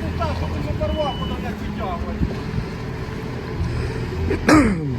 Тут так, щоб не порвав, куди не витягувати.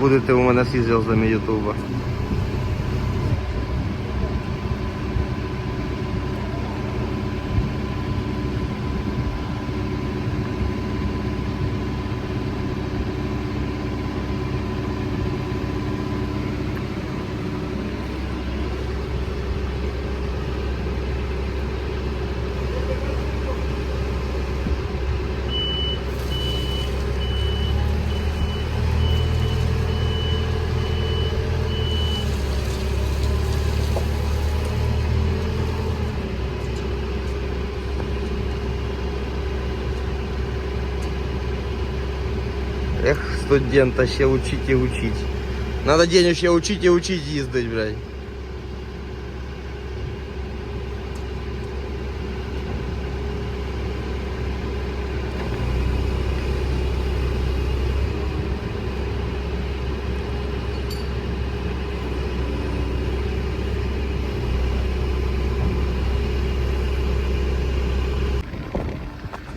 Будете у мене всі зв'язками Ютуба. студента ще учить і учить. Надо день ще учить і учить їздить, блядь.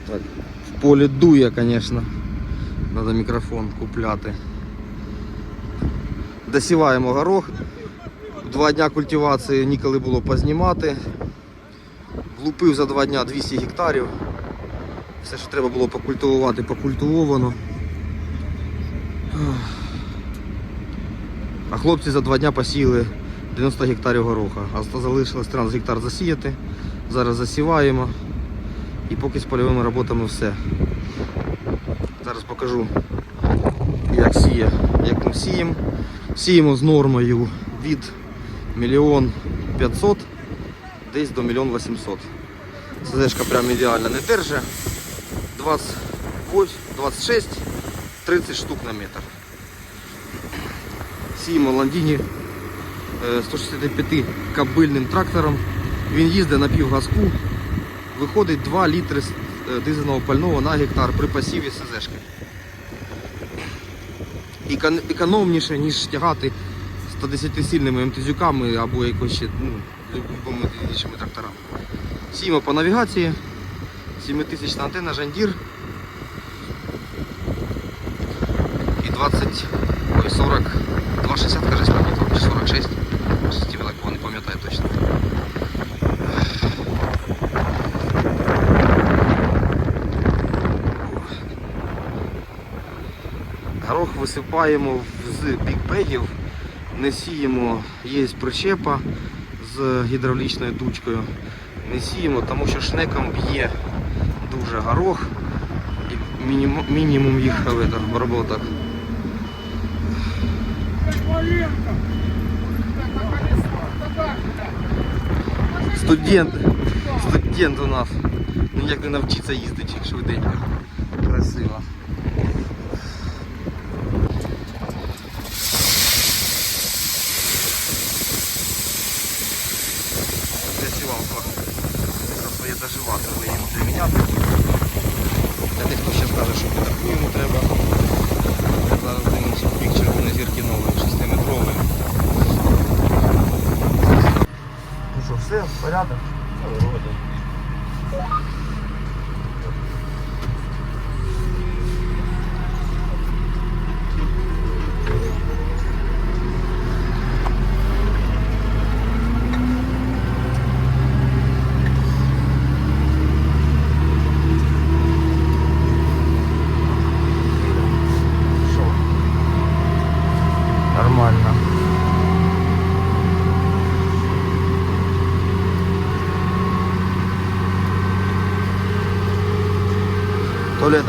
Так, в полі дує, звісно. Треба мікрофон купляти. Досіваємо горох. Два дня культивації ніколи було познімати. Влупив за два дня 200 гектарів. Все, що треба було покультивувати, покультивовано. А хлопці за два дня посіяли 90 гектарів гороха. А залишилось 13 гектар засіяти. Зараз засіваємо. І поки з польовими роботами все. Зараз покажу, як сіє, як ми сіємо. Сіємо з нормою від 1 500 десь до 1 800. СЗшка прям ідеально не держить. 26, 30 штук на метр. Сіємо ландіні е, 165 кабильним трактором. Він їздить на півгазку. Виходить 2 літри е, дизельного пального на гектар при посіві СЗшки. Екон- Економніше, ніж тягати 110-сильними МТЗюками або якось ще ну, любими іншими тракторами. Сіємо по навігації, 7000 антенна Жандір і 20, ой, 40, 260, каже, справді, чи 46, щось типу не пам'ятаю точно. Горох висипаємо з бікбегів, не сіємо, є причепа з гідравлічною дучкою. Не сіємо, тому що шнеком б'є дуже горох і мінімум, мінімум їх в. Студент, студент у нас. Ніяк не навчиться їздити швиденько. Красиво. Сівалка. Просто є доживати, але їм буде міняти. Для тих, хто ще скаже, що підарку йому треба. Я зараз дивимося в бік червоної зірки нової, 6-метрової. Ну що, все, порядок? Нормально.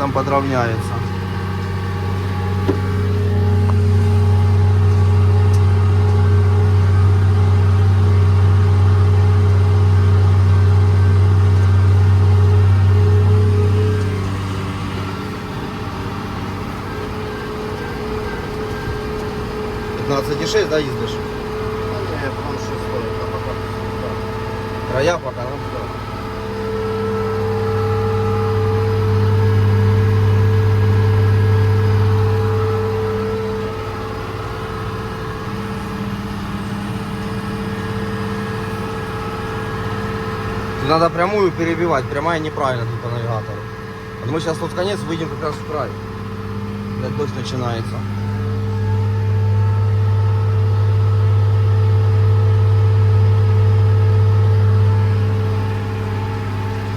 Шевролетом подравняется. Пятнадцать и шесть, да, ездишь? Не, потом шестой, а пока. Края пока, да? Тут надо прямую перебивать, прямая неправильно тут по навигатору. Вот мы сейчас тут конец выйдем как раз в край. Блядь, дождь начинается.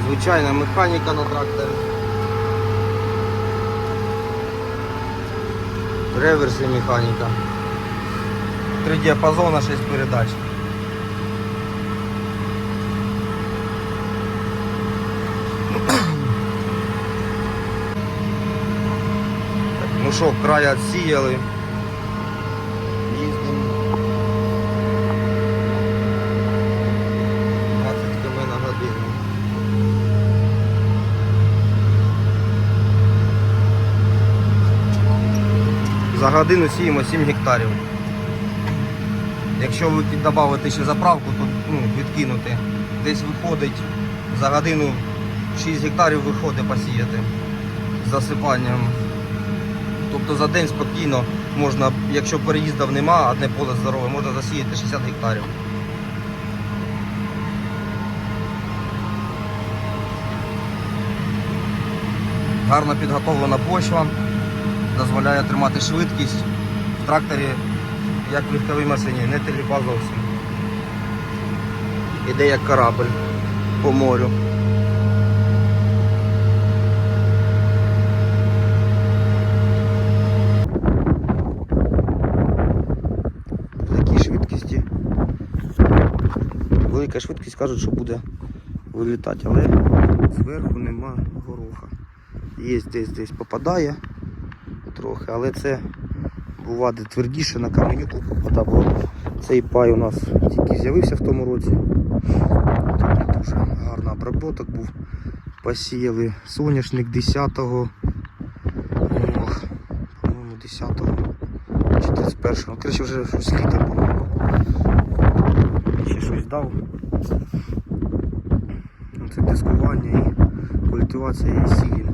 Звичайна механіка на тракторі. Реверсі механіка. Три діапазона, 6 передач. Що, край відсіяли. Їздимо. 20 км на годину. За годину сіємо 7 гектарів. Якщо ви додати ще заправку, то ну, відкинути, десь виходить за годину 6 гектарів виходить посіяти з засипанням. Тобто за день спокійно можна, якщо переїздів нема, одне поле здорове, можна засіяти 60 гектарів. Гарно підготовлена почва дозволяє тримати швидкість в тракторі, як в легковій машині, не теліпа зовсім. Іде як корабль по морю. Велика швидкість кажуть, що буде вилітати, але зверху нема гороха. Є десь десь попадає трохи, але це буває твердіше на каменюку попадає, бо цей пай у нас тільки з'явився в тому році. Тут дуже гарний обробіток був. Посіяли соняшник 10-го, по-моєму, 10-го чи 31-го. Коротше, вже щось літо було. Дав. Це дискування і культивація і.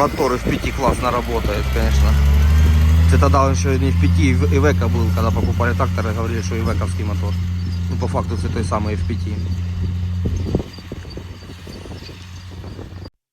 Моторы в пяти классно работают, конечно. Это тогда он еще не в пяти, и в- и Века был, когда покупали тракторы, говорили, что и Вековский мотор. Ну, по факту, это той самый в пяти.